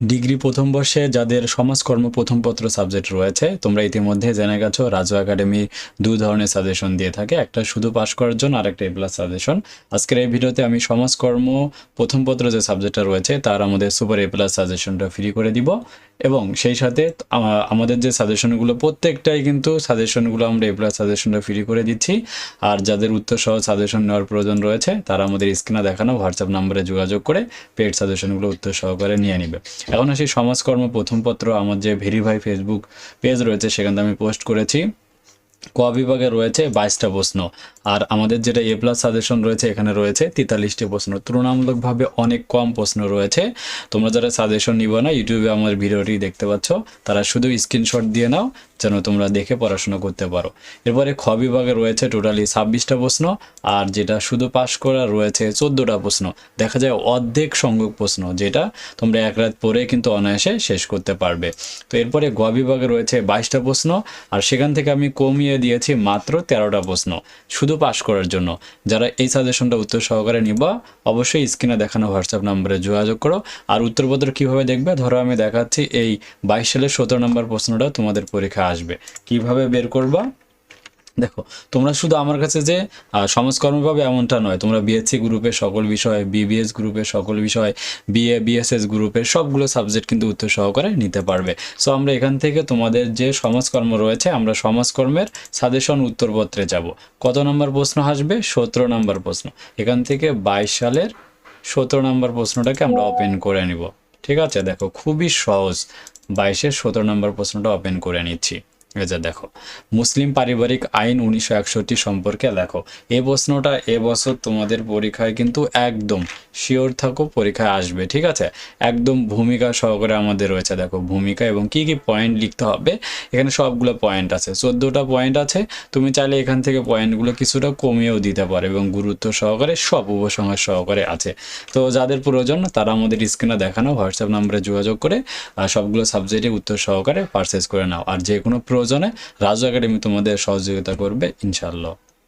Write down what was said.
Degree প্রথম বর্ষে যাদের সমাজকর্ম প্রথম পত্র সাবজেক্ট রয়েছে, তোমরা ইতিমধ্যে জেনে গেছো, রাজু একাডেমি দু ধরনের সাজেশন দিয়ে থাকে, একটা শুধু পাস করার জন্য আর একটা এ প্লাস সাজেশন। আজকের এই ভিডিওতে আমি সমাজকর্ম প্রথম পত্র যে সাবজেক্টটা রয়েছে, তার আমাদের সুপার এ প্লাস সাজেশনটা ফ্রি করে দিব। এবং সেই সাথে আমাদের যে সাজেশনগুলো, প্রত্যেকটাই কিন্তু সাজেশনগুলো আমরা এপ্লাস প্লাস সাজেশনটা ফ্রি করে দিচ্ছি। আর যাদের উত্তর সহ সাজেশন নেওয়ার প্রয়োজন রয়েছে, তারা আমাদের স্ক্রিনে দেখানো হোয়াটসঅ্যাপ নাম্বারে যোগাযোগ করে পেড সাজেশনগুলো উত্তর সহকারে নিয়ে নিবে। এখন আসি সমাজকর্ম প্রথম পত্র আমার যে ভেরিফাই ফেসবুক পেজ রয়েছে, সেখানে আমি পোস্ট করেছি। ক বিভাগে রয়েছে বাইশটা প্রশ্ন। আর আমাদের যেটা এ প্লাস সাজেশন রয়েছে, এখানে রয়েছে তেতাল্লিশটি প্রশ্ন। তুলনামূলকভাবে অনেক কম প্রশ্ন রয়েছে। তোমরা যারা সাজেশন নিবে না ইউটিউবে আমার ভিডিওটি দেখতে পাচ্ছ। তারা শুধু স্ক্রিনশট দিয়ে নাও। যেন তোমরা দেখে পড়াশোনা করতে পারো। এরপরে খ বিভাগে রয়েছে টোটালি ছাব্বিশটা প্রশ্ন, আর যেটা শুধু পাশ করা রয়েছে চোদ্দোটা প্রশ্ন। দেখা যায় অর্ধেক সংখ্যক প্রশ্ন, যেটা তোমরা এক রাত পরে কিন্তু অনায়াসে শেষ করতে পারবে। তো এরপরে গ বিভাগে রয়েছে বাইশটা প্রশ্ন, আর সেখান থেকে আমি কমিয়ে দিয়েছি মাত্র তেরোটা প্রশ্ন, শুধু পাশ করার জন্য। যারা এই সাজেশনটা উত্তর সহকারে নিবা, অবশ্যই স্ক্রিনে দেখানো হোয়াটসঅ্যাপ নম্বরে যোগাযোগ করো। আর উত্তরপত্র কীভাবে দেখবে, ধরো আমি দেখাচ্ছি এই বাইশ সালের সতেরো নম্বর প্রশ্নটা তোমাদের পরীক্ষায় আসবে। কীভাবে বের করবা? দেখো, তোমরা শুধু আমার কাছে যে সমাজকর্ম পাবে এমনটা নয়। তোমরা বিএসসি গ্রুপের সকল বিষয় বিবিএস গ্রুপের সকল বিষয় বিএ বিএসএস গ্রুপের সবগুলো সাবজেক্ট কিন্তু উত্তর সহকারে নিতে পারবে। সো আমরা এখান থেকে তোমাদের যে সমাজকর্ম রয়েছে, আমরা সমাজকর্মের সাজেশন উত্তরপত্রে যাব। কত নম্বর প্রশ্ন আসবে? সতেরো নম্বর প্রশ্ন। এখান থেকে বাইশ সালের সতেরো নম্বর প্রশ্নটাকে আমরা ওপেন করে নিব। ঠিক আছে? দেখো, খুবই সহজ। বাইশের সতেরো নম্বর প্রশ্নটা ওপেন করে নিচ্ছি। যে দেখো, মুসলিম পারিবারিক আইন উনিশশো একষট্টি সম্পর্কে লেখো। এই প্রশ্নটা এবছর তোমাদের পরীক্ষায় কিন্তু একদম শিওর থাকো, পরীক্ষায় আসবে, ঠিক আছে? একদম ভূমিকা সহকারে আমাদের রয়েছে, দেখো, ভূমিকা এবং কি কি পয়েন্ট লিখতে হবে, এখানে সবগুলো পয়েন্ট আছে। চোদ্দোটা পয়েন্ট আছে, তুমি চাইলে এখান থেকে পয়েন্টগুলো কিছুটা কমিয়েও দিতে পারো এবং গুরুত্ব সহকারে সব উপসংহার সহকারে আছে। তো যাদের প্রয়োজন, তারা আমাদের স্ক্রিনে দেখানো হোয়াটসঅ্যাপ নম্বরে যোগাযোগ করে সবগুলো সাবজেক্টে উত্তর সহকারে পারচেস করে নাও। আর যে কোনো প্রয়োজনে রাজু একাডেমি তোমাদের সহযোগিতা করবে ইনশাল্লাহ